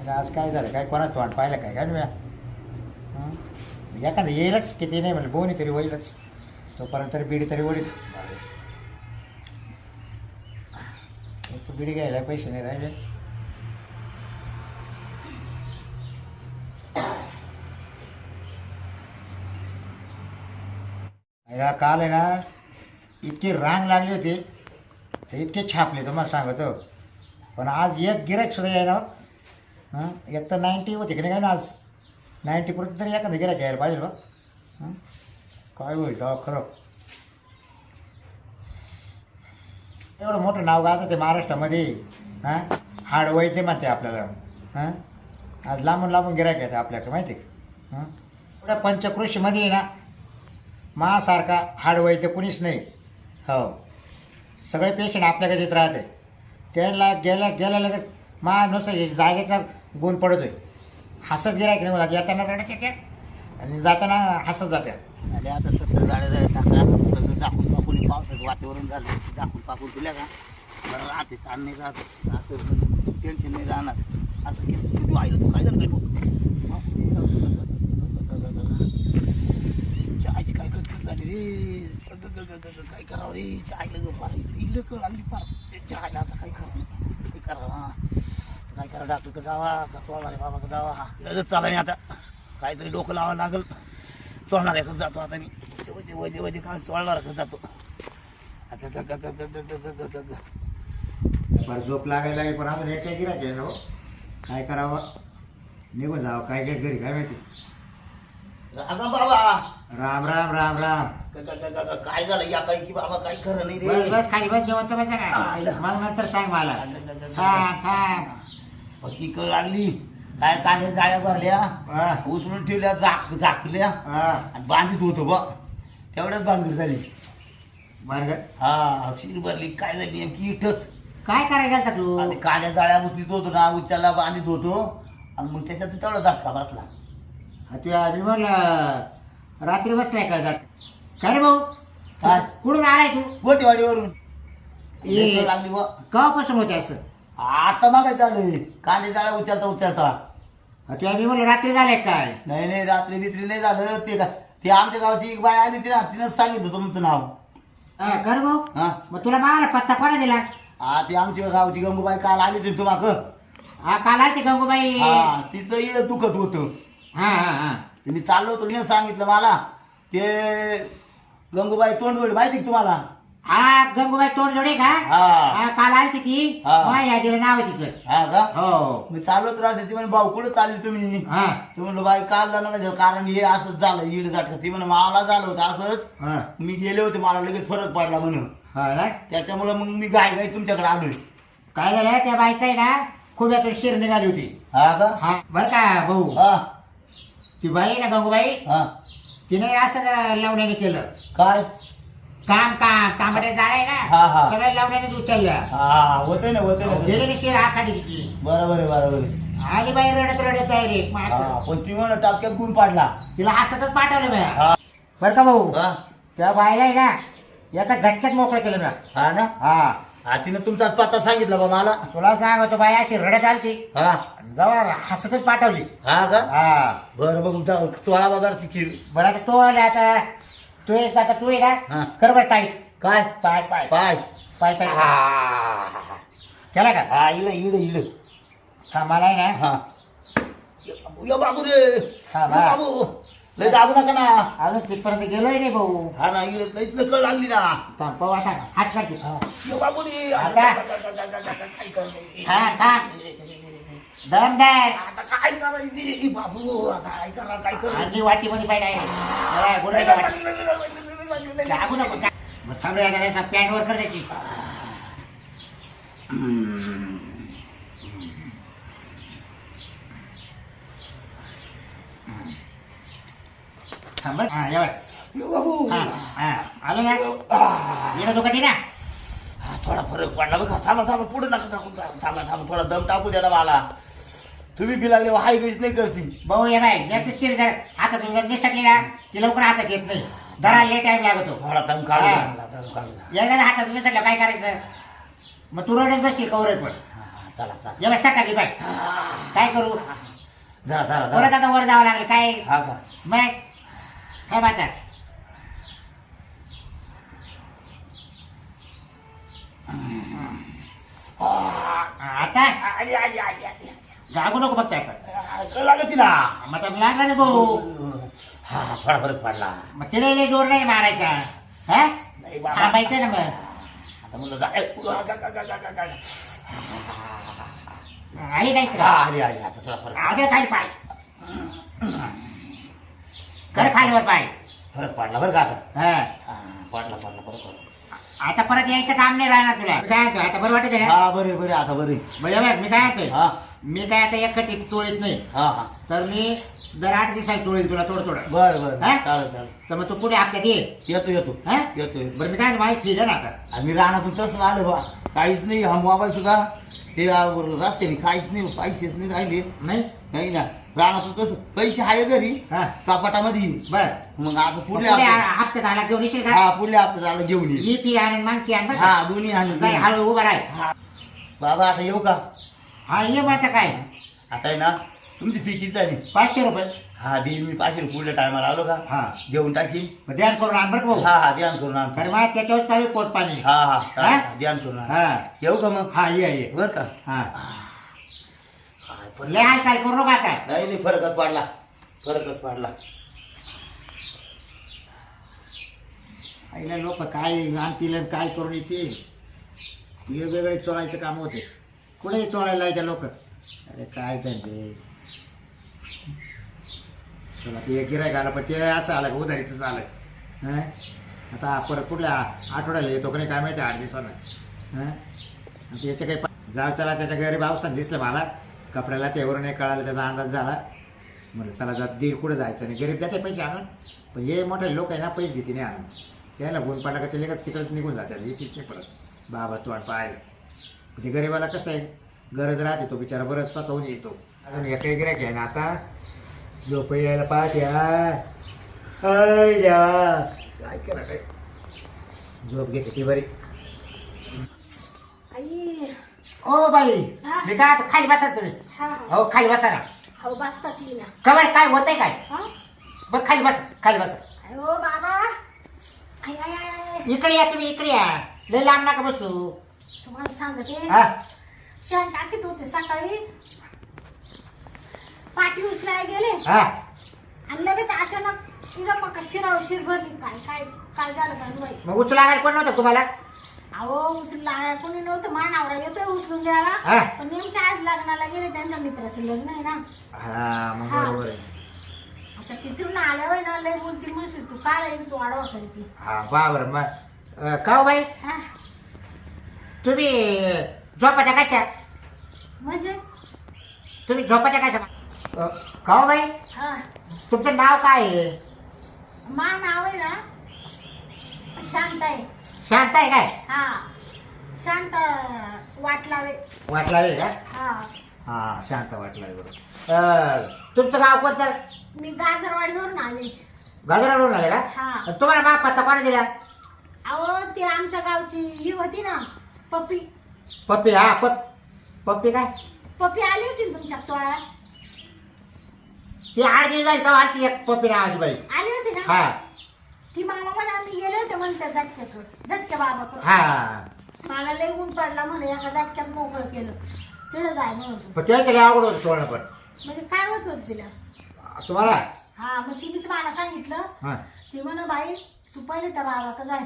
आणि आज काय झालं? काय कोणाच तोंड पाहिलं काय? काय मी एखादं येईलच किती नाही म्हणलं बोनी तरी होईलच. तोपर्यंत तरी बिडी तरी ओढीत. एक बिडी घ्यायला पैसे नाही राहिले. काल आहे ना इतकी रांग लागली होती तर इतके छापले तुम्हाला सांगतो. पण आज एक गिरायक सुद्धा यायला हां? एक तर नाईन्टी होते की नाही काय ना आज? नाईन्टी पुरतं तरी एखादं गिरायक यायला पाहिजे बा. हं? काय होईल तेव्हा खरं? एवढं मोठं नाव गाजं ते महाराष्ट्रामध्ये. हां? हाड वैद्य म्हणते आपल्याला. हां? आज लांबून लांबून गिरायक येतं आपल्याकडे माहिती आहे का? हां? एवढ्या पंचकृषीमध्ये आहे ना मासारखा हाड वैद्य कुणीच नाही. हो. सगळे पेशंट आपल्याकडे येत राहते. त्याला गेल्या गेल्या लगेच मा नुसतं जागेचा गुण पडतोय. हसत गिरायक नाही मला येताना रडत येत्या आणि जाताना हसत जात्या आणि आता सत्तर गाड्या झाले टाकल्या आता सगळं झाकून पाकून पावसाचं वातावरण झालं ते झाकून पाकून दिल्या का? बरं राहते ताण नाही राहत असं टेन्शन नाही राहणार. असं केलं तू आईला तू काय झालं काय आईची काय कटकट झाली रे? काय करावं रे? आईला जो फार इकडे कळ लागली फार. त्याच्या आईला आता काय करावं? करा डॉक्टर जावा का चोळणार बाबा जावा हा लगेच चाला नाही आता काहीतरी डोकं लावावं लागल चोळणार एकच जातो आता मी वजे वजे वजे काय चोळणार एकच जातो आता ग- ग- ग- ग- ग- ग- ग- ग- ग. बरं झोप लागायला लागेल पण अजून एक गिरायक आहे ना हो. काय करावं निघून जावं काय काय घरी काय माहिती राम राम बाबा राम राम राम राम ग- ग- ग- ग- काय झालं या काही की बाबा काही खरं नाही बस रे बस खाली बस जेवण तर बस. मग नंतर सांग मला थांब थांब पक्की कळ लागली. काय कांदे जाळ्या भरल्या हा, उचलून ठेवल्या झाक झाकल्या. हा. आणि बांधित होतो बा तेवढ्याच बांधली झाली. बरं ग. हा शिर भरली. काय झाली नेमकी? इथंच. काय करायला गेलता तू? आणि कांद्या जाळ्या उचलीत होतो ना उचलला बांधित होतो. आणि मग त्याच्यात तेवढा झटका बसला. हा, तू आम्ही म्हणलं रात्री बसलाय का जात? काय रे भाऊ? काय? कुठून आलाय तू? गोटेवाडीवरून ये. लागली बा केव्हापासून होते असं? आता मग चालू कांदे जाळ्या उचलता उचलता. हा, तू आम्ही म्हणलं रात्री झाले काय? नाही नाही रात्री बित्री नाही झालं. ते का ते आमच्या गावची एक बाय आली ती ना तिनं सांगितलं तुमचं नाव. हा, कर भाऊ हा. मग तुला मावाला पत्ता कोणा दिला? हा ती आमच्या गावची गंगूबाई काल आली होती तुम्हाला. हा काल आलती गंगूबाई. हा हा तिचं इड दुखत होतं. हा हा ते मी चाललो होतो तिने सांगितलं मला. ते गंगूबाई तोंडगोड माहिती का तुम्हाला? हा गंगूबाई तोंड जोडे का? हा. हा काल आलती ती. हा. मा या दिलं नाव आहे तिचं. हा का? हो. मी चाललो तर ती म्हणे भाऊ कुठं चालली तुम्ही? हा. ते म्हणलं बाई काल जाणार नाही कारण हे असंच झालं इड जाटका ती म्हणे मला झालं होतं असंच. हा. मी गेले होते मला लगेच फरक पडला म्हणून. हा ना? त्याच्यामुळे मग मी गाय गाय तुमच्याकडे आलोय काय झालं? त्या बाईचा आहे ना खूप यातून शिर निघाली होती. हा का? हा बरं का भाऊ? हा. ती बाई आहे ना गंगूबाई? हा. तिने असं लावण्याने केलं. काय? काम काम तांबडे जाळे हा, ना. हा. सगळ्या लावण्याने उचलल्या हा होते ना होते ना. गेले ना शिर आखाडी तिची बरोबर आहे बरोबर आहे. आली बाई रडत रडत डायरेक्ट हा, पण ती म्हण टाक्यात गुण पाडला. तिला हसतच पाठवलं मी हा. बरं का भाऊ? हा. त्या बायला आहे ना एका झटक्यात मोकळं केलं मी. हा ना? हा. हा तिनं तुमचाच पत्ता सांगितला बा मला. तुला सांगतो बाई अशी रडत आलती. हा. जवळ हसतच पाठवली. हा का? हा. बरं बघ तुमचा सोळा बाजारची खीर. बरं आता तो आला आता. तू एक आता तू आहे हा. ना कर बरं टाईट काय? पाय पाय. पाय. पाय टाईट हा. केला का? हा इल इल इल हा मला आहे ना. हा. या बाबू रे. हा, या बा. बाबू. लय दाबू नका ना. अजून तिथपर्यंत गेलोय नाही भाऊ. हा ना इल लय कळ लागली ना. थांब, पाहू आता. हात काढते हा. या बाबू रे. आता? काय करणे हा हा दमदार आता काय करायची बाबू? आता काय करा काय करा? आणि वाटीमध्ये पाहिजे लागू नको? मग थांब पॅन्ट वर कर त्याची. थांब बरं. हा, या बरं. बाबू. हा, हा. आलं ना. येणं हा, थोडा फरक पडला बघा. थांबा थांबा पुढे नका टाकून थांबा थांबा थोडा दम टाकू द्या ना मला. तुम्ही बी लागले हाय बीच नाही करती. भाऊ ये बाय जास्त शिर जर हातातून जर निसटली ना ती लवकर हातात येत नाही. दरा लेट टाइम लागतो. थोडा दम काढू हा. द्या मला, दम काढू द्या एकदा हातातून निसटलं काय करायचं? मग तू रडत बसशील कवरेज पण. हा, चला चला. एवढं सकाळी बाय. काय करू? धरा धरा परत धरा आता वर जावं लागलं काय? हा का? मग? काय आता. आता? आली आली आली आली. गागू नको बघताय आता कळ लागत ना मग तर लागला ना भाऊ. हा थोडा फरक पडला. मग तिला लय जोर नाही मारायचा. हा? नाही बाबा. थांबायचं ना मग. आता म्हणलं जा. ए, गा, गा, गा, गा, गा, गा, गा. आली हा, आली आली आता थोडा फरक आगे खाली पाय. कर खालीवर पाय. फरक पडला बरं का आता? हा. हा, पडला पडला बरं पडला. आता परत यायचं काम नाही राहणार तुला. काय म्हणतो, आता बरं वाटत आहे हा बरे बरे आता बरे बघ मी काय म्हणतोय हा. मी काय आता एक खटी तोळीत नाही. हा हा. तर मी दर आठ दिवसात तोळीत तुला थोडं थोडं बर बर हा? चालेल चालेल. तर मग तू पुढे हप्त्यात ये? येतो येतो. हा? येतो येतो. बरं मी काय माझी फी दे ना आता. आम्ही राहणार तसं आलं बा. काहीच नाही हा मोबाईल सुद्धा ते रस्त्याने काहीच नाही पैसेच नाही राहिले. नाही? नाही ना. राहणार तसं पैसे आहे घरी हा. कपाटामध्ये बर. मग आता पुढे हप्ते- हप्त्यात आला घेऊन येशील का? हा पुढल्या हप्त्यात आलं घेऊन ये फी आणि मागची आण बरं का? हा दोन्ही आणून दे. हळू उभा राह. हा. बाबा आता येऊ का? हा ये मग आता काय? आता आहे ना तुमची फी किती झाली? पाचशे रुपये. हा देईन मी पाचशे रुपये पुढल्या टायमाला आलो का? हा. घेऊन टाकीन. मग ध्यान करून आण बरं का भाऊ. हा हा ध्यान करून आणतो कारण मला त्याच्यावर चालू आहे पोट पाणी. हा हा चालेल. हा? ध्यान करून आण. हा. येऊ का मग? हा ये ये. बर का? हा. काय फरक- लय हालचाल करू नका आता. नाही नाही फरकच पडला. फरकच पडला. आईला लोक काय आणतील आणि काय करून येतील? वेगवेगळे चोळायचे काम होते. कुठे चोळायला यायचे लोक अरे काय त्यांचे चला ते गिरायक आलं पण ते असं आलं उधारीचंच आलं हं? आता परत कुठल्या आठवड्याला येतो का नाही काय माहिती आठ दिवसानं हं? आता काही जाव चला त्याच्या घरी बाबसान दिसलं मला. कपड्याला त्यावरून नाही कळालं त्याचा अंदाज झाला. म्हणलं चला जात दीड कुठं जायचं नाही. गरीब जाते पैसे आणून. पण हे मोठे लोक आहे ना पैसे घेते नाही आणून. त्याला गुण पडला का ते लगेच तिकडच निघून जाते येतीच नाही परत. बाबा तोंड पाहायला. ते गरीबाला कसं आहे? गरज राहते तो बिचारा बरंच स्वतःहून येतो. अजून एकही गिरायक आहे ना आता. झोप यायला पाहते देवा काय करा काय? झोप घेते ती बरी. आई. ओ बाई हा? मी काय आता खाली बसा तुम्ही? हा. हो खाली बसा ना. हो बसताच येईना. कवर काय होतंय काय? हा? बरं खाली बसा खाली बसा. बाबा. इकडे या तुम्ही इकडे या. लय लांब नका बसू. तुम्हाला सांगते. हा. शेण टाकीत होते सकाळी. पाठी उचलाय गेले. हा. आणि लगेच अचानक तिला मग शिराव शिर भरली. काय काय काय झालं काय मग उचला लागायला कोण नव्हतं तुम्हाला? अहो उचलला कोणी नव्हतं. मानावरा येतोय उचलून द्यायला. पण नेमक्या आज लग्नाला गेले. त्यांच्या मित्राचं लग्न आहे ना. हा मग हा. बरोबर आहे. आता तिथून आल्यावर ना लय बोलती म्हणशील तू. काय लगेच वाढवा करते हा बरोबर मग अं, का हो बाई? हा. तुम्ही झोपाच्या कशा म्हणजे? तुम्ही झोपाच्या कशा अं, का हो बाई? हा. तुमचं नाव काय आहे? मा नाव आहे ना? शांत आहे. शांत आहे काय? हा. शांत वाटलावे. वाटला रे का? हा. हा शांत वाटला बरोबर अं, तुमचं गाव कोणतं? मी गाजरवाडीवरून आले. गाजराडून आले का? हा. तुम्हाला मा पत्ता कोणा दिला? अहो ते आमच्या गावची ही होती ना. पप्पी. पप्पी हा पप पप्पी काय? पप्पी आली होती ना तुमच्या चोळ्यात? ती आठ दिवस ती एक पप्पी नावाची बाई. आली होती ना? हा. ती मामा म्हणा आम्ही गेले होते म्हणते झटक्याकडे झटक्या बाबाकडे हा. मला लय ऊन पडला म्हणे एका झटक्यात मोकळं केलं. तिकडे जाय म्हणून. पण त्याच्या लय अवघड होतं सोडणं पण. म्हणजे काय होत होत तिला? तुम्हाला? हा मग तिनेच मला सांगितलं. हा. ती म्हण बाई तू पहिले त्या बाबाकडे जाय.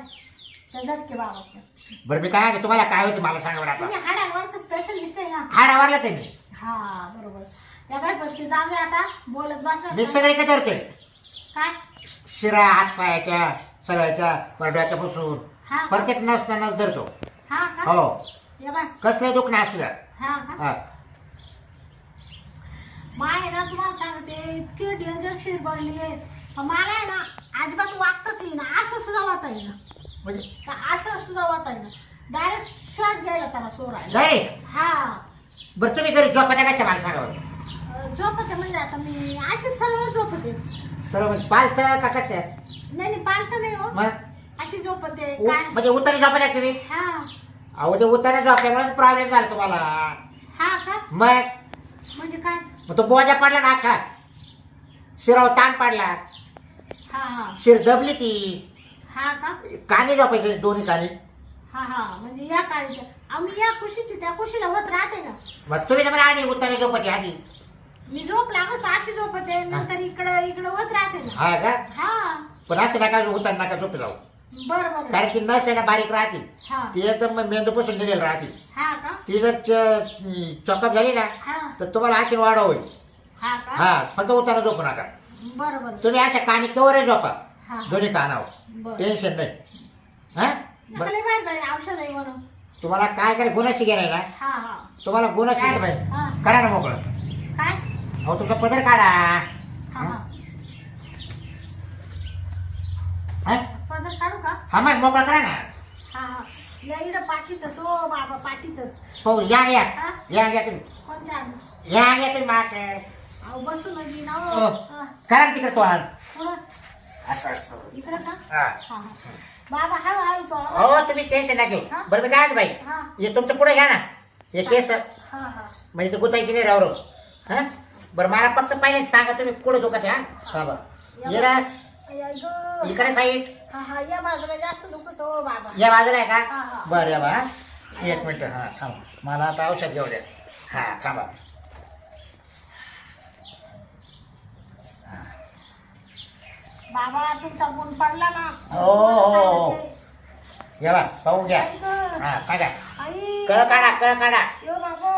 झटके बाबाकडे बरं मी काय तुम्हाला काय होतं मला सांगा बरं आता. तुम्ही हाडांवरचं स्पेशलिस्ट आहे ना? हाड आवरलाच आहे मी. हा बरोबर. पण ते जाऊ दे आता. बोलत मी बस सगळे काय करते. काय? शिरा हात पायाच्या सगळ्याच्या परड्याच्या पासून. हा प्रत्येक नस ना नस धरतो. हा का? हो. या बाय. कसलं दुखणं असू द्या. हा का? हा. माय ना तुम्हाला सांगते इतकी डेंजर शीर बनली आहे. मला आहे ना अजिबात वागताच येईना. असं सुद्धा वाता येईना म्हणजे का असं सुद्धा येईना डायरेक्ट श्वास घ्यायला त्याला सोडायला डायरेक्ट हा. बरं तुम्ही घरी झोपाच्या कशा मला सांगा बरं अं, झोपते म्हणजे आता मी अशी सर्व झोपते. सर्व म्हणजे पालतं का कसं? नाही नाही पालत नाही हो. मग? अशी झोपते. उ- काय? म्हणजे उतारी झोपायच्या तुम्ही? हा. अहो ते उतारा झोपल्यामुळे प्रॉब्लेम झाला तुम्हाला. हा का? मग? म्हणजे काय? मग तो बोजा पडला ना अख्खा शिराव ताण पडला. हा हा. शिर दबली ती. हा का? कानी दोन्ही कानी. हा हा म्हणजे या काळीच्या आम्ही या कुशीची त्या कुशीला होत राहते ना. मग तुम्ही ना मला आधी उत्तर झोपायची आधी. मी झोप लागत अशी झोपते नंतर इकडं इकडं होत राहते ना. हा का? हा. पण असं नका उतर नका झोपे जाऊ. बर बर. कारण ती नस आहे ना बारीक राहते. हा. ती एकदम मेंदूपासून निघेल राहते. हा का? ती जर चॉकअप झाली ना हा. तर तुम्हाला आणखी वाढ होईल. हा का? हा फक्त उतारा झोपू नका. बर बर. तुम्ही अशा कानी केवर झोपा. हा दोन्ही कानावर. बर. टेन्शन नाही. हा? बरं. झाले माहिती बाई औषध आहे म्हणून. तुम्हाला काय काय गुन्हाशी घ्यायला ना? हा हा. तुम्हाला गुन्हाशी काय? पाहिजे हा. करा ना मोकळं. काय? अहो तुमचा पदर काढा. हा हा. हा? पदर काढू का? हा मग मोकळा करा ना. हा हा. या इकडं पाठीतच हो बाबा पाठीतच. हो या या. हा? या या तुम्ही. कोणच्या आम्ही या या तुम्ही माग. अहो बसू नदी ना हो. हो. हा. करा ना तिकडे तो हात पुढं. असं असं. इकडं का? हा. हा हा. बाबा हळूहळू चोळा हो तुम्ही टेन्शन ना घेऊ. हा? बरं मी काय बाई? हा. हे तुमचं पुढे घ्या ना. हे केस. हा हा. म्हणजे ते गुतायची नाही राव हा? बरं मला फक्त पाहिजे सांगा तुम्ही कुठं दुखत आहे हा? हा. बा येडा. आई, आई गं. इकडे साईड हा हा. या बाजूला जास्त दुखत बाबा. या बाजूला आहे हा, का? हा. बरं या बा. एक मिनिट हा थांब. मला आता औषध घेऊ द्या. हा थांबा. बाबा तुमचा गुण पडला ना. हो, हो, हो. पाहून घ्या. हा आई. कळ काढा कळ काढा. यो बाबा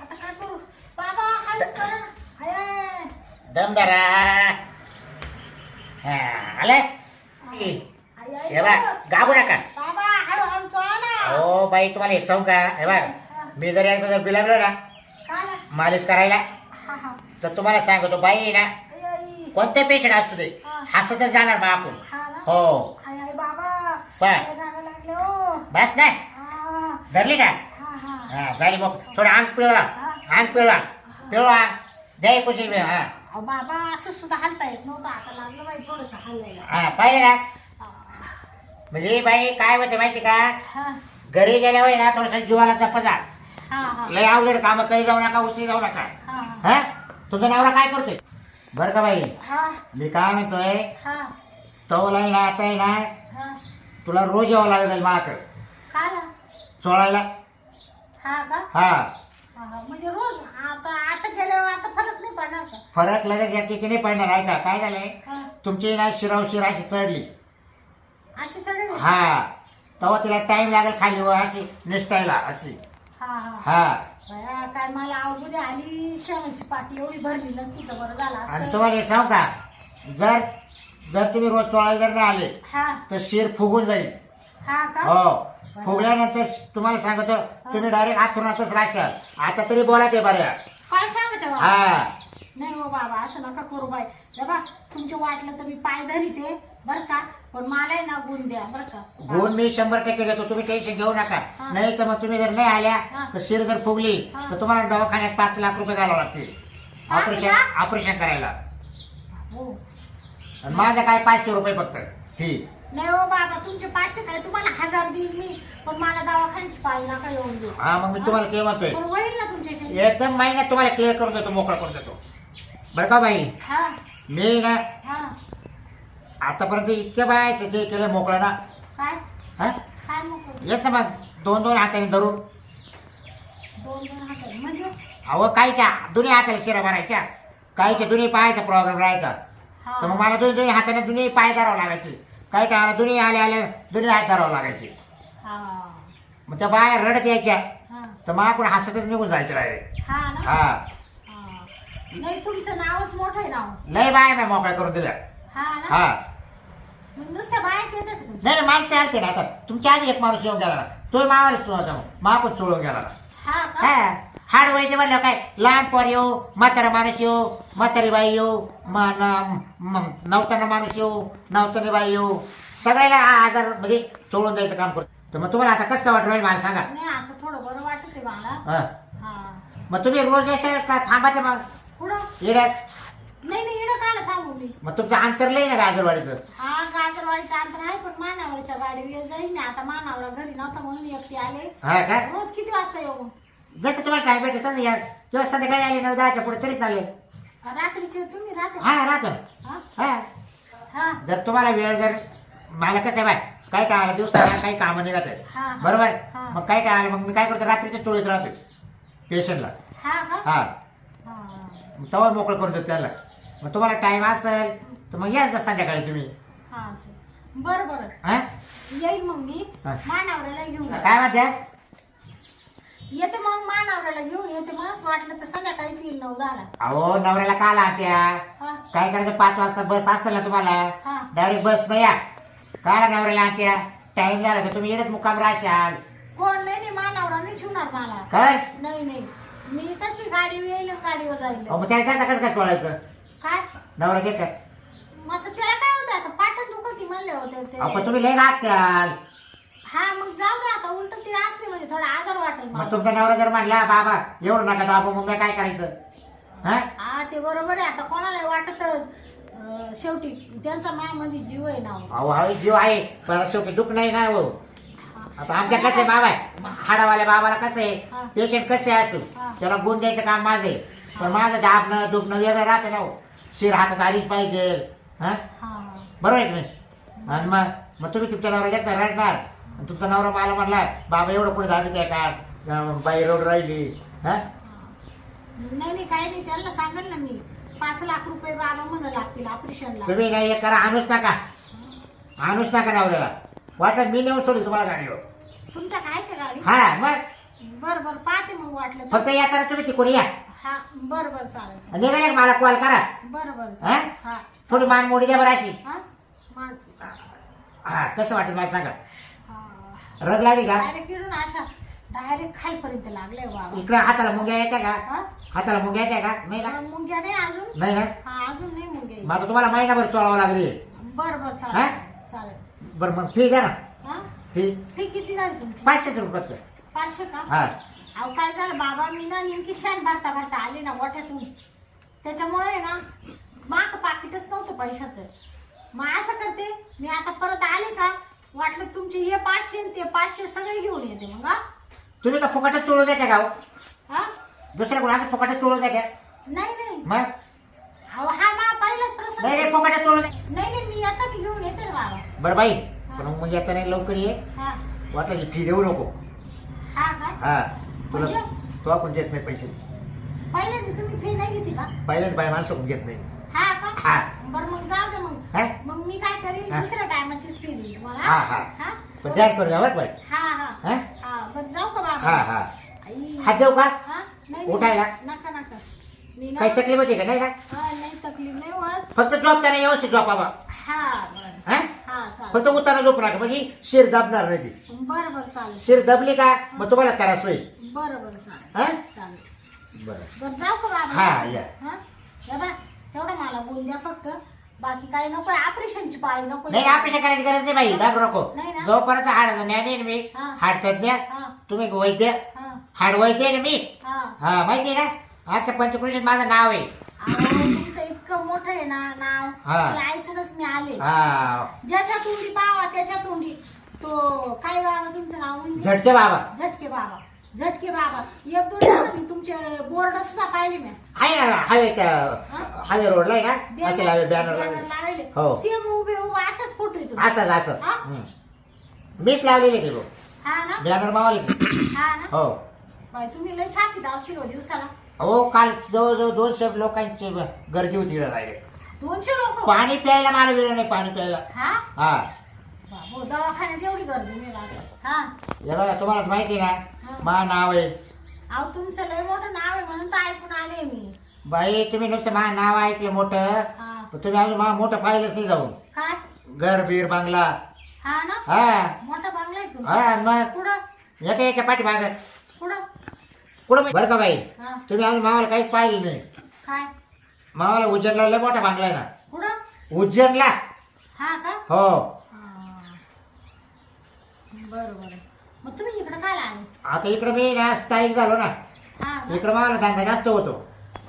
आता काय करू? बाबा हळू कर हाय, हाय. दम धरा. हा आले? आई, आई हे. गाबू नका. बाबा हळूहळू चोळा ना हो बाई तुम्हाला एक सांगू का? हे बघ मी जर एकदा जर बिलागलो ना काय? मालिश करायला हा हा. तर तुम्हाला सांगतो बाई ना आई, आई. कोणते पेशंट असू दे हा. हसतच जाणार मग आपण हा ना? हो. आई, आई, बाबा. काय? लय जागा लागले हो. बस नाही हा धरली का? हा हा. हा झाली मग. थोडं अंग पिळवा. अंग पिळवा. पिळवा. द्या कुठे हा. अहो, बाबा असं सुद्धा हलता येत नव्हतं. आता लागलं बाई थोडस हलायला हा पाहिजे ना हा. म्हणजे बाई काय होते माहिती का? हा. घरी गेल्यावर ना थोडस जीवाला जपा जा. हा हा. लय अवघड काम करी जाऊ नका उचली जाऊ नका. हा. हा? तुमचा नवरा काय करतोय? बरं का बाई? हा. मी काय म्हणतोय? हा. तवला आहे ना आता आहे ना हा. तुला रोज यावं लागेल माक. काय ना चोळायला. हा का? हा. हा, हा. म्हणजे रोज? आता आता गेल्यावर आता फरक नाही पडणार का? फरक लगेच या की नाही पडणार आहे का? काय झालंय? हा. तुमची ना शिराव शिर अशी चढली. अशी सडे हा. तेव्हा तिला टाइम लागेल खाली वर अशी निष्ठायला अशी. हा हा. हा. बया, काय मला अवघड आली शेवणची पाटी एवढी भरली नसती तर बरं झालं आणि असतं. तुम्हाला एक सांगू का? जर जर तुम्ही रोज चोळायला जर नाही आले हा. तर शिर फुगून जाईल. हा का? हो. फुगल्यानंतर तुम्हाला सांगतो तुम्ही डायरेक्ट आतूनातच राहशाल. आता तरी बोला ते बऱ्या. काय सांगते बाबा? हा. नाही हो बाबा असं नका करू बाई. बघा तुमच्या वाटलं तर मी पाय धरीते. बर का? पण मला ना गुण द्या बर का? गुण मी शंभर टक्के घेतो तुम्ही टेन्शन घेऊ नका. हा. नाही तर मग तुम्ही जर नाही आल्या. तर शिर जर फुगली हा. तर तुम्हाला दवाखान्यात पाच लाख रुपये घालावं लागतील. पाच ऑपरेशन लाख? ऑपरेशन करायला. हो आणि माझं काय पाचशे रुपये फक्त. फी. नाही हो बाबा तुमचे पाचशे काय? तुम्हाला हजार देईल मी पण मला दवाखान्याची पाळी नका येऊन देऊ. हा मग मी तुम्हाला ते म्हणतोय? पण होईल ना तुमच्याशी. एकदम महिन्यात तुम्हाला क्लिअर करून देतो मोकळा करून देतो. बरं का बाई? हा. मी ना हा. आतापर्यंत इतक्या बायचे ते केलं मोकळं ना? काय? हा? काय येत ना मग. दोन दोन हाताने धरून. दोन दोन हात म्हणजे? अहो कायच्या दोन्ही हाताला शिरा मारायच्या कायच्या दोन्ही पायाचा प्रॉब्लेम राहायचा? हा. तर मग मला दोन्ही दोन्ही हाताने दोन्ही पाय धरावं लागायचे. काही टाळाला दोन्ही आले आले दोन्ही हात धरावं लागायचे. हा. मग त्या बाया रडत यायच्या. हा. तर मग आपण हसतच निघून जायचं डायरेक्ट हा ना? हा. हा. नाही तुमचं नावच मोठं आहे नाव लय बाया मी मोकळ्या करून दिल्या. हा ना? हा. नाही माणसं आलते ना आता. तुमच्या आधी एक माणूस येऊन गेला ना. तो मावाला चोळायचा मग. मा पण चोळून गेला ना. हा का? हा. हाड व्हायचे म्हणलं काय लहान पोर येऊ म्हातारा माणूस येऊ म्हातारी बाई येऊ म- न- म- नवताना माणूस येऊ नवतानी बाई येऊ. सगळ्याला हा आजार म्हणजे चोळून द्यायचं काम करतो. तर मग तुम्हाला आता कसं काय वाटलं मला सांगा. नाही आता थोडं बरं वाटत आहे मला. हा. हा. मग तुम्ही रोज यायचं का थांबाचे मग? पुढं येड्यात. नाही नाही काला थांबू मी. मग तुमचं अंतर लई ना गाजरवाडीचं हा. अंतर आहे पण मानावरच्या गाडीवर जाईल ना आता मानावरा घरी नव्हता म्हणून एकटी आले. हा रोज किती वाजता येऊ? जसं तुम्हाला टाइम भेटेल तसं या. किंवा संध्याकाळी आले नऊ दहाच्या पुढे तरी चालेल. रात्रीचे तुम्ही राहता? हा राहतो. हा? हा. हा. जर तुम्हाला वेळ जर मला कसं आहे बाय काय टाळायला दिवसाला काही कामं आहे हा, हा. बरोबर हा. मग काय टाळायला मग मी काय करतो रात्रीच्या टोळीत राहतो. पेशंटला हा का? हा. हा. मग तेव्हा मोकळं करून देतो त्याला. मग तुम्हाला टाइम असेल तर मग या संध्याकाळी तुम्ही. हा असं. बरं बरं. हा? येईल मग मी. हा. मानावऱ्याला घेऊन. काय म्हणते? येते मग मानावऱ्याला घेऊन येते मग. असं वाटलं तर संध्याकाळीच येईल नऊ दहाला. अहो नवऱ्याला काल आत्या हा. काय करायचं? पाच वाजता बस असेल ना तुम्हाला? हा. डायरेक्ट बस नाही या. काय नवऱ्याला आत्या टाइम झाला तर तुम्ही येण्यात मुक्काम राहशाल. कोण? नाही नाही मानावरा नाही ठेवणार मला. काय? नाही नाही. मी कशी गाडी येईल आणि गाडीवर जाईल? अहो, मग त्याला करता कसं काय चोळायचं काय? नवरा घे काय मग आता त्याला काय होतं? आता पाठण दुखती म्हणले होते ते अहो, पण तुम्ही लय राहशाल हा मग जाऊ दे आता उलट ते असले म्हणजे थोडा आधार वाटेल मग मला. तुमचा नवरा जर म्हटला बाबा एवढं नका दाबो मग मी काय करायचं? हा? हा ते बरोबर आहे. आता कोणाला वाटत शेवटी त्यांचा मायामध्ये जीव आहे ना हो. अहो हा जीव आहे पण शेवटी दुःख नाही ना हो. आता आमच्या कसं आहे बाबा आहे? हाडावाल्या बाबाला कसं हा. आहे पेशंट कसे असतो हा. त्याला गुण द्यायचं काम माझं आहे. पण माझं दाबणं दुखणं वेगळं राहतं ना हो. शिर हातात आलीच पाहिजे. हा? हा. बरोबर आहे की नाही आणि मग मग तुम्ही तुमच्या नवरा घेता रडणार. आणि तुमचा नवरा मला म्हणला बाबा एवढं पुढे दाबीत आहे का? बाई रोड राहिली. हा? नाही नाही काही नाही. त्यांना सांगेल ना मी. पाच लाख रुपये बाबा म्हणा लागतील ऑपरेशनला. तुम्ही नाही हे करा आणूच नका. आणूच नका नवऱ्याला. वाटलं मी नेऊन सोडू तुम्हाला गाडीवर. तुमच्या काय का गाडी हा मग? बर बर पाहते मग वाटलं तर. फक्त येताना तुम्ही तिकडून या. हा बर बर चालेल निघाले का मला कॉल करा. बर बर हा? चालेल. हा. थोडी मान मोडी द्या बरं अशी. हा? मा- हा कसं वाटेल मला सांगा. हा. रग लागली का? डायरेक्ट अशा डायरेक्ट खालपर्यंत लागले बाबा. इकडे हाताला मुंग्या येत्या का? हा? हाताला मुंग्या येत्या का? नाही ना मुंग्या नाही अजून? नाही ना? हा अजून नाही मुंग्या मग आता तुम्हाला महिनाभर चोळावं लागली. बर बर हा? चालेल. चालेल बरं मग फी द्या ना. हा? फी फी किती झाली तुमची? पाचशे रुपये पाचशे का? हा. अहो काय झालं? बाबा मी ना नेमकी शान भरता भरता आली ना गोठ्यातून. त्याच्यामुळे ना माग पाकिटच नव्हतं पैशाचं. मग असं करते मी आता परत आले का? वाटलं तुमचे हे पाचशे आणि ते पाचशे सगळे घेऊन येते मग हा? तुम्ही का फुकटात चोळू द्या का हो? हा? दुसऱ्या कोणाचं फुकटात चोळू द्या का नाही नाही. मग? अहो हा मा पहिलाच प्रसंग. नाही नाही फुकटात चोळू द्या नाही नाही मी येताना घेऊन येते ना बाबा. बरं बाई पण मग नाही लवकर ये. हा. वाटलं की फी देऊ नको. हा का हा तुला म्हणजे? तो आपण देत नाही पैसे पहिल्यांदा तुम्ही फी नाही घेतली का पहिल्याच बाय माणसं घेत नाही हा का. बरं मग जाऊ दे मग हा? मग मी काय हा. दुसऱ्या टायमाचीच फी देईन तुम्हाला हा, हा. हा पण जाहीर करू बरं हा हा हा? हा जाऊ का बाबा हा हा आई. हात देऊ का हा? नाही, उठायला? नाही. नका नका मी ना- काही तकलीफ होती का नाही का हा, नाही तकलीफ नाही होत फक्त झोपताना व्यवस्थित झोपा बा हा फक्त उताना झोप नका म्हणजे शिर दाबणार नाही ती. बरं बरं चालेल. शिर दबली का मग तुम्हाला त्रास होईल. बरं बरं चालेल. हा? चालेल. बरं. बरं जाऊ का बाबा? हा, या. हा? हे तेवढं मला बोल द्या फक्त. बाकी काही नको ऑपरेशनची पाळी नको नाही ऑपरेशन करायची गरज नाही बाई. घाबरू नको. नाही ना? जोपर्यंत हाड ज्ञानी आहे ना मी हा. हाड तज्ञ हा. तुम्ही वैद्य. हा. हाड वैद्य आहे ना मी. हा. हा माहिती आहे ना? आता पंचकृषीत माझं नाव आहे. अहो, इतकं मोठं आहे ना नाव हा. ते ऐकूनच मी आले. हा. ज्याच्या तोंडी पावा त्याच्या तोंडी. तो काय बाबा तुमचं नाव? म्हणजे? झटके बाबा. झटके बाबा. झटके बाबा. एक दोन मी तुमचे बोर्ड सुद्धा पाहिले मी. आहे ना हायवेच्या हा? हायवे रोडला आहे ना असे लावे बॅनर लावले लावले हो. सेम उभे उभे असाच फोटो येतो असंच असंच. हा? हम्म. मीच लावलेले भाऊ हा ना? बॅनर मावाले हा ना? हो. बाई तुम्ही लय छापीत असतील हो दिवसाला. हो काल जवळजवळ दोनशे लोकांची गर्दी होती डायरेक्ट दोनशे लोक? पाणी प्यायला मला वेळ नाही पाणी प्यायला. हा? हा. बाबो दवाखान्यात एवढी गर्दी नाही हा? हे बघा तुम्हाला माहिती आहे. ना मा नाव आहे. अहो तुमचं लय मोठं नाव आहे म्हणून तर ऐकून आले मी. बाई तुम्ही नुसतं मा नाव ऐकलं मोठं हा. पण तुम्ही अजून मा मोठं पाहिलंच नाही जाऊन. काय? घर बीर बांगला. हा ना? हा. मोठा बंगला आहे हा मग एका याच्या पाठी कुठं बरं का बाई? हा. तुम्ही अजून मावाला काहीच पाहिलं नाही. काय? मावाला उज्जैनला लय मोठा बांगला आहे ना. उज्जैनला हा का? हो. हा. बरं बरं मग तुम्ही इकडं काय आले आता इकडे मी ना स्थायिक झालो ना. हा का? इकडे मावाला धंदा जास्त होतो.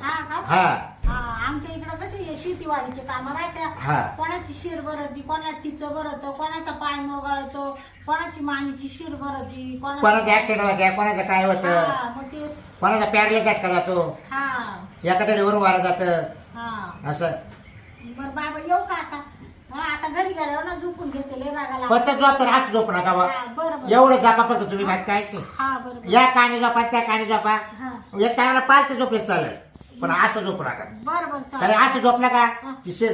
हा का? हा. हा. आमच्या इकडं कसे हे शेतीवाडीचे काम हा. राहत्या कोणाची शिर भरती कोणाला टिचं भरत कोणाचा पाय मुरगाळतो कोणाची मानेची शिर भरती कोणाचा ऍक्सिडेंट होत्या कोणाचं काय होतं? हा मग ते कोणाचा प्यारले झटका जातो? हा. एका तडीवरून वारा जातं. हा. असं. बर बाबा येऊ का आता? हा आता घरी गेल्यावर ना झोपून घेते लय रागाला फक्त झोप तर असं झोप नका बा हा, बरं बरं. एवढं झोपा फक्त तुम्ही बाकी काय ते. हा बरं बरं. या काने झोपा त्या काने झोपा. हा. एक टायमाला पाच झोपले चालेल. पण असं झोपू नका बरं बरं कारण चालेल असं झोपला का. तिचे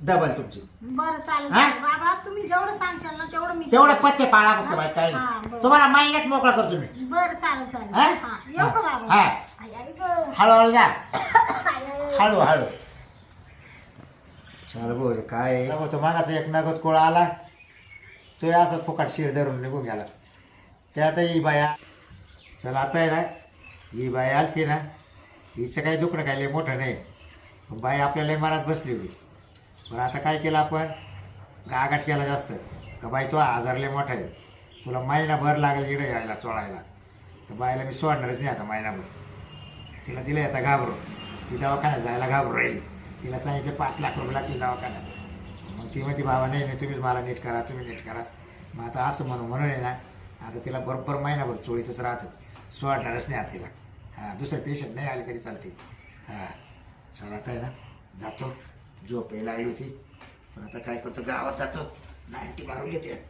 डबल तुमची बरं चालेल हा? चालेल. बाबा तुम्ही जेवढं सांगशाल ना तेवढं मी तेवढे पत्ते पाळा फक्त बाई काय हा, नाही. बरं. तुम्हाला महिन्यात मोकळा करतो मी बरं चालेल चालेल हा? हा येऊ का हा. बाबा हा. आई, आई गं. हळूहळू जा आई, आई. हळू हळू चल बोल काय तो मागाचा एक नगद कोळा आला तो असं फुकट शिर धरून निघून गेला त्यात ही बाया चल आता आहे ना ही बाई आलती ना हिचं काही दुखणं काय लय मोठं नाही. पण बाई आपल्याला लय बसली होती. पण आता काय केलं आपण? गागाट केला जास्त. का बाई तो आजार लय मोठा आहे. तुला महिनाभर लागेल इकडे यायला चोळायला. तर बाईला मी सोडणारच नाही आता महिनाभर. तिला दिलं आता घाबरून. ती दवाखान्यात जायला घाबरून राहिली. तिला सांगितलं पाच लाख रुपये लागतील दवाखान्यात. मग ती म्हणते बाबा नाही नाही तुम्हीच मला नीट करा तुम्ही नीट करा. मग आता असं म्हणून म्हणून आहे ना आता तिला बरोबर महिनाभर चोळीतच राहतं. सोडणारच नाही आता तिला. हां दुसरे पेशंट नाही आले तरी चालते. हां चला आता आहे ना. जातो. झोप यायला आली होती. पण आता काय करतो? गावात जातो. नाईन्टी मारून घेते.